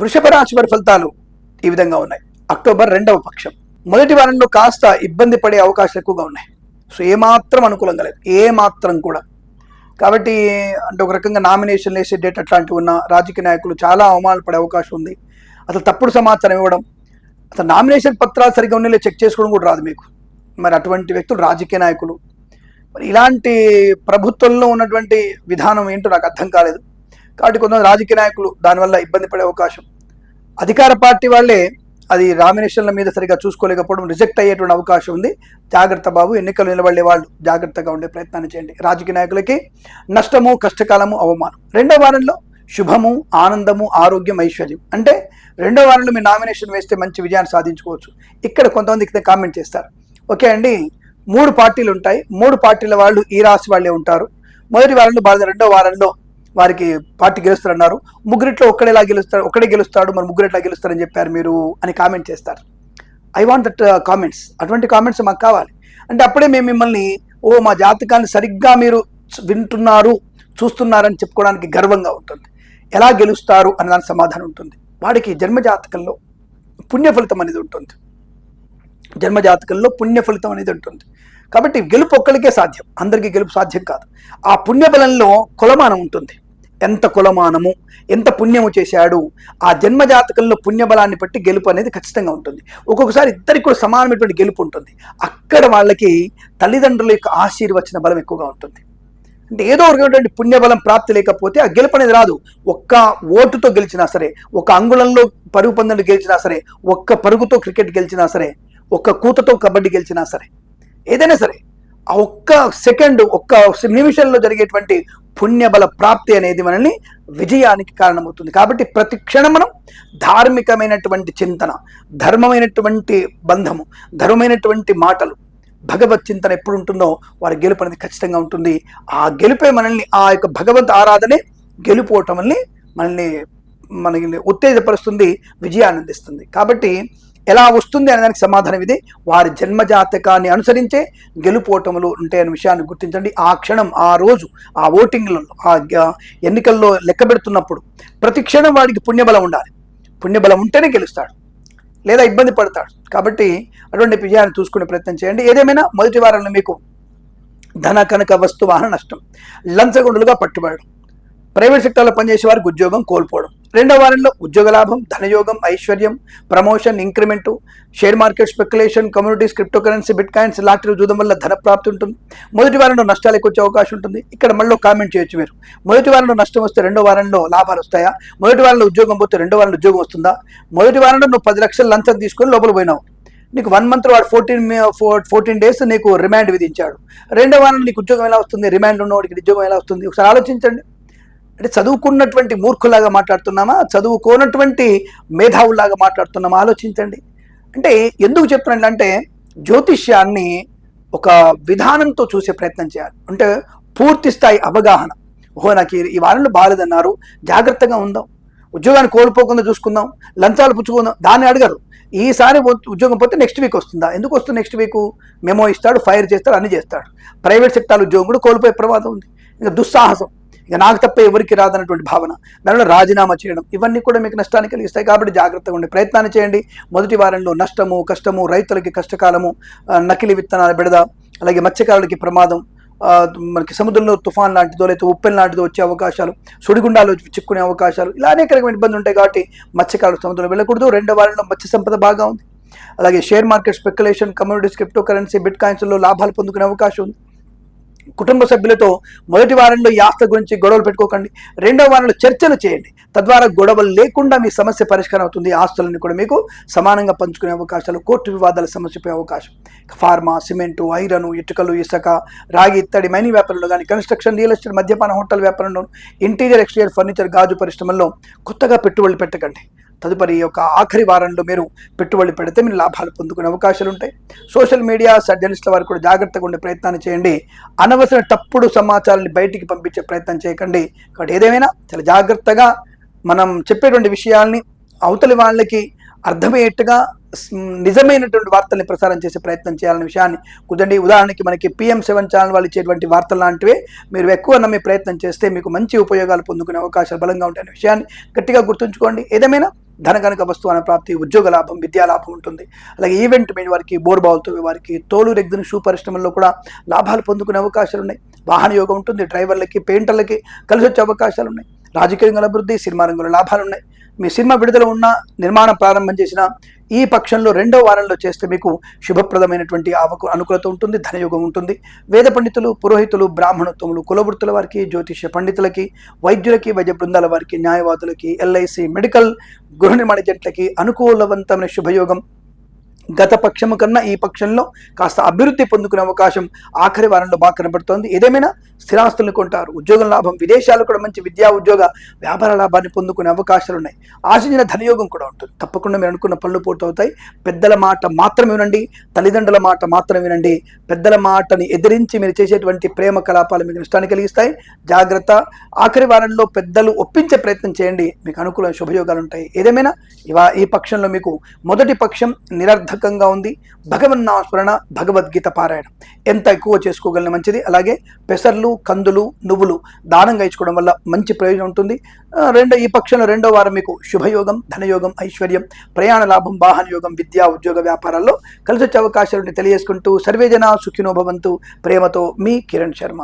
వృషభ రాశి వారి ఫలితాలు ఈ విధంగా ఉన్నాయి. అక్టోబర్ రెండవ పక్షం. మొదటి వారంలో కాస్త ఇబ్బంది పడే అవకాశాలు ఎక్కువగా ఉన్నాయి. సో ఏమాత్రం అనుకూలంగా లేదు. ఏమాత్రం కూడా. కాబట్టి అంటే ఒక రకంగా నామినేషన్ వేసే డేట్ అట్లాంటివి ఉన్న రాజకీయ నాయకులు చాలా అవమానాలు పడే అవకాశం ఉంది. అసలు తప్పుడు సమాచారం ఇవ్వడం అసలు నామినేషన్ పత్రాలు సరిగ్గా ఉన్నాయి చెక్ చేసుకోవడం కూడా రాదు మీకు. మరి అటువంటి వ్యక్తులు రాజకీయ నాయకులు. మరి ఇలాంటి ప్రభుత్వంలో ఉన్నటువంటి విధానం ఏంటో నాకు అర్థం కాలేదు. కాబట్టి కొంతమంది రాజకీయ నాయకులు దానివల్ల ఇబ్బంది పడే అవకాశం. అధికార పార్టీ వాళ్ళే అది నామినేషన్ల మీద సరిగా చూసుకోలేకపోవడం రిజెక్ట్ అయ్యేటువంటి అవకాశం ఉంది. జాగ్రత్త బాబు ఎన్నికలు నిలబడే వాళ్ళు జాగ్రత్తగా ఉండే ప్రయత్నాన్ని చేయండి. రాజకీయ నాయకులకి నష్టము కష్టకాలము అవమానం. రెండో వారంలో శుభము ఆనందము ఆరోగ్యం ఐశ్వర్యం. అంటే రెండో వారంలో మీరు నామినేషన్ వేస్తే మంచి విజయాన్ని సాధించుకోవచ్చు. ఇక్కడ కొంతమంది కామెంట్ చేస్తారు. ఓకే అండి మూడు పార్టీలు ఉంటాయి. మూడు పార్టీల వాళ్ళు ఈ రాశి వాళ్ళే ఉంటారు. మొదటి వారంలో బాధ రెండో వారంలో వారికి పార్టీ గెలుస్తారన్నారు. ముగ్గురిట్లో ఒక్కడేలా గెలుస్తాడు ఒక్కడే గెలుస్తాడు మరి ముగ్గురు గెలుస్తారని చెప్పారు మీరు అని కామెంట్ చేస్తారు. ఐ వాంట్ దట్ కామెంట్స్ అటువంటి కామెంట్స్ మాకు కావాలి. అంటే అప్పుడే మేము మిమ్మల్ని ఓ మా జాతకాన్ని సరిగ్గా మీరు వింటున్నారు చూస్తున్నారని చెప్పుకోవడానికి గర్వంగా ఉంటుంది. ఎలా గెలుస్తారు అన్న దానికి సమాధానం ఉంటుంది. వాడికి జన్మ పుణ్యఫలితం అనేది ఉంటుంది. జన్మ పుణ్యఫలితం అనేది ఉంటుంది. కాబట్టి గెలుపు ఒక్కరికే సాధ్యం. అందరికీ గెలుపు సాధ్యం కాదు. ఆ పుణ్యబలంలో కులమానం ఉంటుంది. ఎంత కులమానము ఎంత పుణ్యము చేశాడు ఆ జన్మజాతకంలో పుణ్యబలాన్ని బట్టి గెలుపు అనేది ఖచ్చితంగా ఉంటుంది. ఒక్కొక్కసారి ఇద్దరికి కూడా సమానమైనటువంటి గెలుపు ఉంటుంది. అక్కడ వాళ్ళకి తల్లిదండ్రుల యొక్క ఆశీర్వచన బలం ఎక్కువగా ఉంటుంది. అంటే ఏదో ఒకటువంటి పుణ్యబలం ప్రాప్తి లేకపోతే ఆ గెలుపు అనేది రాదు. ఒక్క ఓటుతో గెలిచినా సరే ఒక అంగుళంలో పరుగు పందెలు గెలిచినా సరే ఒక్క పరుగుతో క్రికెట్ గెలిచినా సరే ఒక్క కూతతో కబడ్డీ గెలిచినా సరే ఏదైనా సరే ఆ ఒక్క సెకండ్ ఒక్క నిమిషంలో జరిగేటువంటి పుణ్యబల ప్రాప్తి అనేది మనల్ని విజయానికి కారణమవుతుంది. కాబట్టి ప్రతి క్షణం మనం ధార్మికమైనటువంటి చింతన ధర్మమైనటువంటి బంధము ధర్మమైనటువంటి మాటలు భగవత్ చింతన ఎప్పుడు ఉంటుందో వారి గెలుపు అనేది ఖచ్చితంగా ఉంటుంది. ఆ గెలుపే మనల్ని ఆ యొక్క భగవంత్ ఆరాధనే గెలుపోవటం మనల్ని మనల్ని మనకి ఉత్తేజపరుస్తుంది విజయాన్ని అందిస్తుంది కాబట్టి ఎలా వస్తుంది అనే దానికి సమాధానం ఇది. వారి జన్మజాతకాన్ని అనుసరించే గెలుపోటములు ఉంటాయన్న విషయాన్ని గుర్తించండి. ఆ క్షణం ఆ రోజు ఆ ఓటింగ్లలో ఆ గ- ఎన్నికల్లో లెక్క పెడుతున్నప్పుడు ప్రతి క్షణం వాడికి పుణ్యబలం ఉండాలి. పుణ్యబలం ఉంటేనే గెలుస్తాడు. లేదా ఇబ్బంది పడతాడు. కాబట్టి అటువంటి విజయాన్ని చూసుకునే ప్రయత్నం చేయండి. ఏదేమైనా మొదటి వారంలో మీకు ధన కనుక వస్తువాహన నష్టం లంచగొండలుగా పట్టుబడడం. ప్రైవేట్ సెక్టార్లో పనిచేసే వారికి ఉద్యోగం కోల్పోవడం. రెండవ వారంలో ఉద్యోగ లాభం ధనయోగం ఐశ్వర్యం promotion increment share market speculation communities crypto currency bitcoins lottery చూడడం వల్ల ధన ప్రాప్తి ఉంటుంది. మొదటి వారంలో నష్టాలు ఎక్కువ వచ్చే అవకాశం ఉంటుంది. ఇక్కడ మళ్ళీ కామెంట్ చేయొచ్చు మీరు. మొదటి వారంలో నష్టం వస్తే రెండో వారంలో లాభాలు వస్తాయా? మొదటి వారంలో ఉద్యోగం పోతే రెండో వారంలో ఉద్యోగం వస్తుందా? మొదటి వారంలో నువ్వు పది లక్షలు లంచం తీసుకొని లోపల పోయినావు. నీకు వన్ మంత్ వాడు ఫోర్టీన్ ఫోర్టీన్ డేస్ నీకు రిమాండ్ విధించాడు. రెండో వారం నీకు ఉద్యోగం ఎలా వస్తుంది? రిమాండ్ ఉన్నవాడికి ఉద్యోగం ఎలా వస్తుంది? ఒకసారి ఆలోచించండి. అంటే చదువుకున్నటువంటి మూర్ఖులాగా మాట్లాడుతున్నామా? చదువుకోనటువంటి మేధావులాగా మాట్లాడుతున్నామా? ఆలోచించండి. అంటే ఎందుకు చెప్తున్నాను అంటే జ్యోతిష్యాన్ని ఒక విధానంతో చూసే ప్రయత్నం చేయాలి. అంటే పూర్తి స్థాయి అవగాహన. ఓహో నాకు ఈ- వారంలో బాగాలేదన్నారు జాగ్రత్తగా ఉందాం. ఉద్యోగాన్ని కోల్పోకుండా చూసుకుందాం. లంచాలు పుచ్చుకుందాం. దాన్ని అడగరు. ఈసారి ఉద్యోగం పోతే నెక్స్ట్ వీక్ వస్తుందా? ఎందుకు వస్తుంది నెక్స్ట్ వీక్? మెమో ఇస్తాడు ఫైర్ చేస్తాడు అన్ని చేస్తాడు. ప్రైవేట్ సెక్టార్ ఉద్యోగం కూడా కోల్పోయే ప్రమాదం ఉంది. ఇంకా దుస్సాహసం. ఇక నాకు తప్ప ఎవరికి రాదన్నటువంటి భావన. దానిలో రాజీనామా చేయడం ఇవన్నీ కూడా మీకు నష్టాన్ని కలిగిస్తాయి కాబట్టి జాగ్రత్తగా ఉండే ప్రయత్నాన్ని చేయండి. మొదటి వారంలో నష్టము కష్టము రైతులకి కష్టకాలము నకిలీ విత్తనాల బెడద అలాగే మత్స్యకారులకి ప్రమాదం మనకి సముద్రంలో తుఫాన్ లాంటిదో లేకపోతే ఉప్పెన్ లాంటిదో వచ్చే అవకాశాలు సుడిగుండాలు చిక్కునే అవకాశాలు ఇలా అనేక రకమైన ఇబ్బందులు ఉంటాయి కాబట్టి మత్స్యకారులు సముద్రంలో వెళ్ళకూడదు. రెండో వారంలో మత్స్య సంపద బాగా ఉంది. అలాగే share market speculation communities crypto currency bit కాయిన్స్లో లాభాలు పొందుకునే అవకాశం ఉంది. కుటుంబ సభ్యులతో మొదటి వారంలో ఈ ఆస్తి గురించి గొడవలు పెట్టుకోకండి. రెండవ వారంలో చర్చలు చేయండి. తద్వారా గొడవలు లేకుండా మీ సమస్య పరిష్కారం అవుతుంది. ఆస్తులన్నీ కూడా మీకు సమానంగా పంచుకునే అవకాశాలు కోర్టు వివాదాల సమస్యపై అవకాశం. ఫార్మా సిమెంటు ఐరను ఇటుకలు ఇసుక రాగి ఇత్తడి మైనింగ్ వ్యాపారంలో కానీ కన్స్ట్రక్షన్ రియల్ ఎస్టేట్ మద్యపాన హోటల్ వ్యాపారంలో ఇంటీరియర్ ఎక్స్టీరియర్ ఫర్నిచర్ గాజు పరిశ్రమల్లో కొత్తగా పెట్టుబడులు పెట్టకండి. తదుపరి ఒక ఆఖరి వారంలో మీరు పెట్టుబడి పెడితే మీరు లాభాలు పొందుకునే అవకాశాలు ఉంటాయి. సోషల్ మీడియా జర్నలిస్టుల వారు కూడా జాగ్రత్తగా ఉండే ప్రయత్నాన్ని చేయండి. అనవసర తప్పుడు సమాచారాన్ని బయటికి పంపించే ప్రయత్నం చేయకండి. కాబట్టి ఏదేమైనా చాలా జాగ్రత్తగా మనం చెప్పేటువంటి విషయాల్ని అవతలి వాళ్ళకి అర్థమయ్యేట్టుగా నిజమైనటువంటి వార్తల్ని ప్రసారం చేసే ప్రయత్నం చేయాలనే విషయాన్ని కుదండి. ఉదాహరణకి మనకి పిఎం సెవెన్ ఛానల్ వాళ్ళు ఇచ్చేటువంటి వార్తలు లాంటివే మీరు ఎక్కువ నమ్మే ప్రయత్నం చేస్తే మీకు మంచి ఉపయోగాలు పొందుకునే అవకాశాలు బలంగా ఉంటాయనే విషయాన్ని గట్టిగా గుర్తుంచుకోండి. ఏదేమైనా ధన కనుక వస్తువుల ప్రాప్తి ఉద్యోగ లాభం విద్యా లాభం ఉంటుంది. అలాగే ఈవెంట్ మీద వారికి బోర్బావులతో వారికి తోలు రెగ్గిన షూ పరిశ్రమల్లో కూడా లాభాలు పొందుకునే అవకాశాలు ఉన్నాయి వాహన యోగం ఉంటుంది డ్రైవర్లకి పెయింటర్లకి కలిసి వచ్చే అవకాశాలు ఉన్నాయి రాజకీయ రంగంలో అభివృద్ధి సినిమా రంగంలో లాభాలు ఉన్నాయి మీ సినిమా విడుదల ఉన్న నిర్మాణం ప్రారంభం చేసిన ఈ పక్షంలో రెండో వారంలో చేస్తే మీకు శుభప్రదమైనటువంటి అవకు అనుకూలత ఉంటుంది ధనయోగం ఉంటుంది. వేద పండితులు పురోహితులు బ్రాహ్మణోత్తములు కులవృత్తుల వారికి జ్యోతిష్య పండితులకి వైద్యులకి వైద్య బృందాల వారికి న్యాయవాదులకి ఎల్ఐసి మెడికల్ గృహ నిర్మాణ జట్లకి అనుకూలవంతమైన శుభయోగం గత పక్షము కన్నా ఈ పక్షంలో కాస్త అభివృద్ధి పొందుకునే అవకాశం ఆఖరి వారంలో బాగా కనబడుతోంది. ఏదేమైనా స్థిరాస్తులను కొంటారు. ఉద్యోగం లాభం విదేశాలు కూడా మంచి విద్యా ఉద్యోగ వ్యాపార లాభాన్ని పొందుకునే అవకాశాలు ఉన్నాయి. ఆశించిన ధనయోగం కూడా ఉంటుంది. తప్పకుండా మీరు అనుకున్న పనులు పూర్తవుతాయి. పెద్దల మాట మాత్రం వినండి. తల్లిదండ్రుల మాట మాత్రం వినండి. పెద్దల మాటని ఎదిరించి మీరు చేసేటువంటి ప్రేమ కలాపాలు మీకు నష్టాన్ని కలిగిస్తాయి. జాగ్రత్త. ఆఖరి వారంలో పెద్దలు ఒప్పించే ప్రయత్నం చేయండి. మీకు అనుకూల శుభయోగాలు ఉంటాయి. ఏదేమైనా ఇవా ఈ పక్షంలో మీకు మొదటి పక్షం నిరర్ధకంగా ఉంది. భగవన్నామస్మరణ భగవద్గీత పారాయణం. ఎంత ఎక్కువ చేసుకోగలిగిన మంచిది? అలాగే పెసర్లు కందులు నువ్వులు దానంగా ఇచ్చుకోవడం వల్ల మంచి ప్రయోజనం ఉంటుంది. రెండో ఈ పక్షంలో రెండో వారం మీకు శుభయోగం ధనయోగం ఐశ్వర్యం ప్రయాణ లాభం వాహన యోగం విద్యా ఉద్యోగ వ్యాపారాల్లో కలిసి వచ్చే అవకాశాలు తెలియజేసుకుంటూ సర్వేజన సుఖినోభవంతు ప్రేమతో మీ కిరణ్ శర్మ.